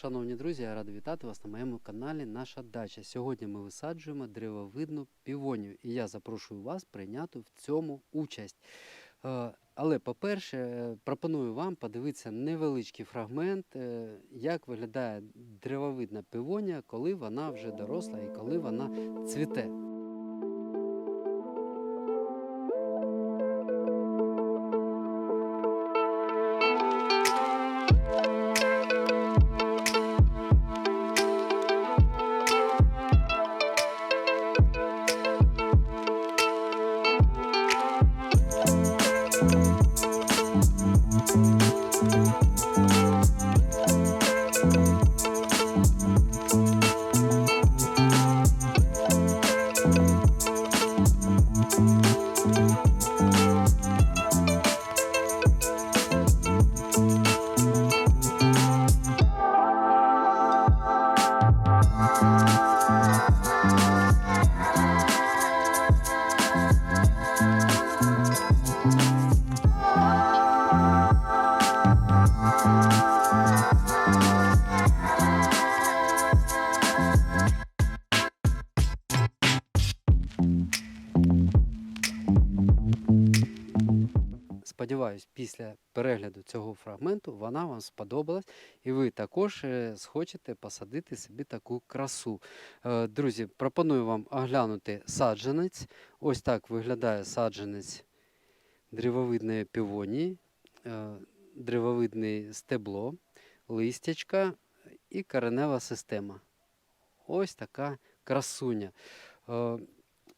Шановні друзі, я радий вітати вас на моєму каналі Наша дача. Сьогодні ми висаджуємо древовидну півонію, і я запрошую вас прийняти в цьому участь. Е, Але, по-перше, е, пропоную вам подивитися невеличкий фрагмент, е, як виглядає древовидна півонія, коли вона вже доросла і коли вона цвіте. Thank Сподіваюсь, після перегляду цього фрагменту вона вам сподобалась, і ви також е, схочете посадити собі таку красу. Е, Друзі, пропоную вам оглянути саджанець. Ось так виглядає саджанець древовидної півонії, е, древовидне стебло, листячка і коренева система. Ось така красуня.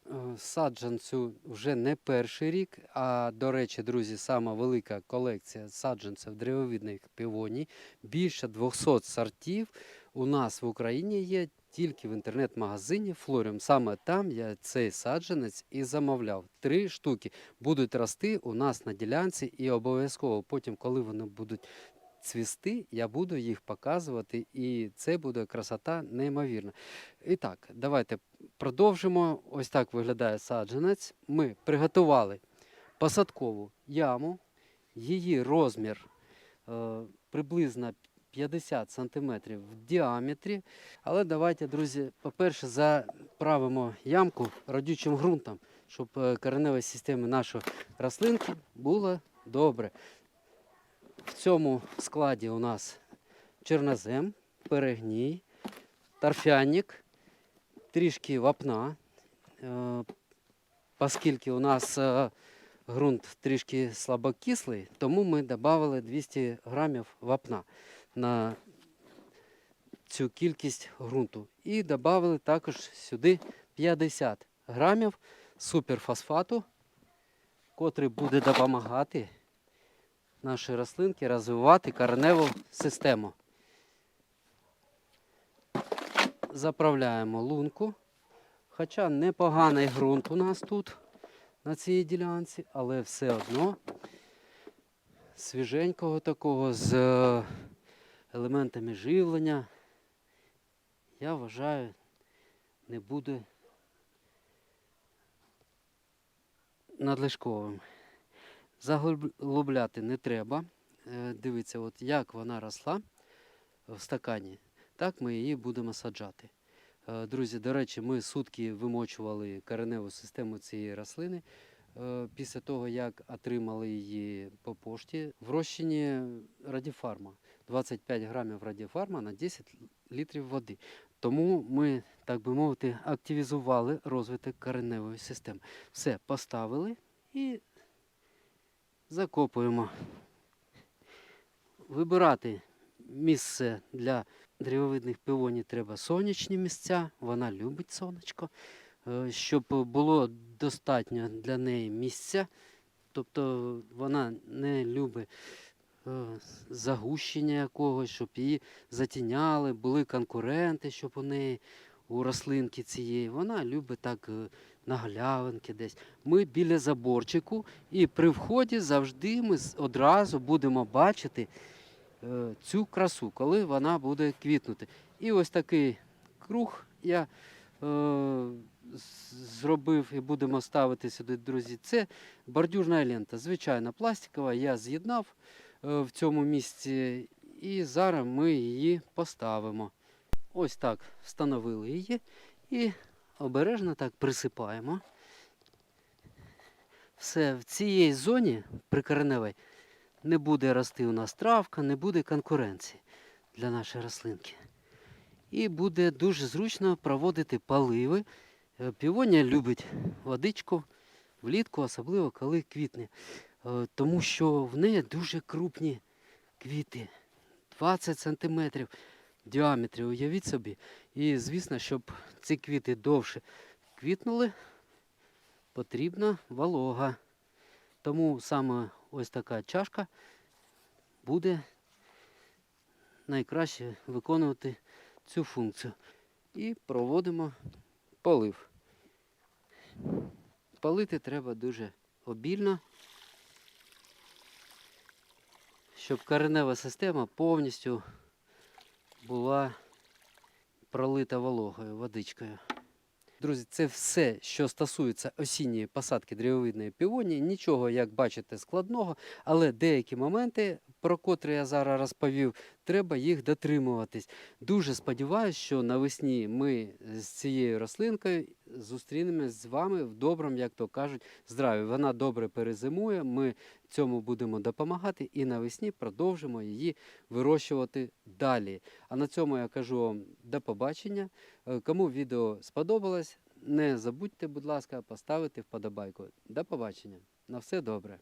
Е, Саджанцю вже не перший рік. А до речі, друзі, сама велика колекція саджанців древовидних півоній. Більше 200 сортів у нас в Україні є тільки в інтернет-магазині Флоріум. Саме там я цей саджанець і замовляв. Три штуки будуть рости у нас на ділянці, і обов'язково потім, коли вони будуть цвісти, я буду їх показувати, і це буде красота неймовірна. І так, давайте продовжимо. Ось так виглядає саджанець. Ми приготували посадкову яму, її розмір е, приблизно 50 см в діаметрі. Але давайте, друзі, по-перше, заправимо ямку родючим ґрунтом, щоб е, коренева система нашої рослинки була добре. В цьому складі у нас чорнозем, перегній, торфяник, трішки вапна, е, оскільки у нас е, ґрунт трішки слабокислий, тому ми додали 200 грамів вапна на цю кількість ґрунту. І додали також сюди 50 грамів суперфосфату, котрий буде допомагати наші рослинки розвивати кореневу систему. Заправляємо лунку. Хоча непоганий ґрунт у нас тут на цій ділянці, але все одно свіженького такого з е, елементами живлення, я вважаю, не буде надлишковим. Заглубляти не треба. Е, Дивіться, от як вона росла в стакані, так ми її будемо саджати. Е, Друзі, до речі, ми сутки вимочували кореневу систему цієї рослини. Е, Після того, як отримали її по пошті, в розчині радіфарма. 25 грамів радіфарма на 10 літрів води. Тому ми, так би мовити, активізували розвиток кореневої системи. Все, поставили і закопуємо. Вибирати місце для древовидних півоній треба сонячні місця. Вона любить сонечко. Е, Щоб було достатньо для неї місця. Тобто вона не любить е, загущення якогось, щоб її затіняли, були конкуренти, щоб у неї у рослинки цієї. Вона любить так е, на галявинки десь. Ми біля заборчику, і при вході завжди ми одразу будемо бачити е, цю красу, коли вона буде квітнути. І ось такий круг я е, зробив і будемо ставити сюди, друзі. Це бордюрна лента, звичайна пластикова. Я з'єднав е, в цьому місці І зараз ми її поставимо. Ось так встановили її і обережно так присипаємо. Все, в цій зоні прикореневій не буде рости у нас травка, не буде конкуренції для нашої рослинки. І буде дуже зручно проводити поливи. Е, Півонія любить водичку влітку, особливо коли квітне. Е, Тому що в неї дуже крупні квіти. 20 сантиметрів діаметрі, уявіть собі. І звісно, щоб ці квіти довше квітнули, потрібна волога. Тому саме ось така чашка буде найкраще виконувати цю функцію. І проводимо полив. Полити треба дуже обільно, щоб коренева система повністю була пролита вологою водичкою. Друзі, це все, що стосується осінньої посадки древовидної півонії. Нічого, як бачите, складного, але деякі моменти, про котрі я зараз розповів, треба їх дотримуватись. Дуже сподіваюся, що навесні ми з цією рослинкою зустрінемось з вами в доброму, як то кажуть, здраві. Вона добре перезимує. Ми цьому будемо допомагати і навесні продовжимо її вирощувати далі. А на цьому я кажу вам до побачення. Е, Кому відео сподобалось, не забудьте, будь ласка, поставити вподобайку. До побачення. На все добре.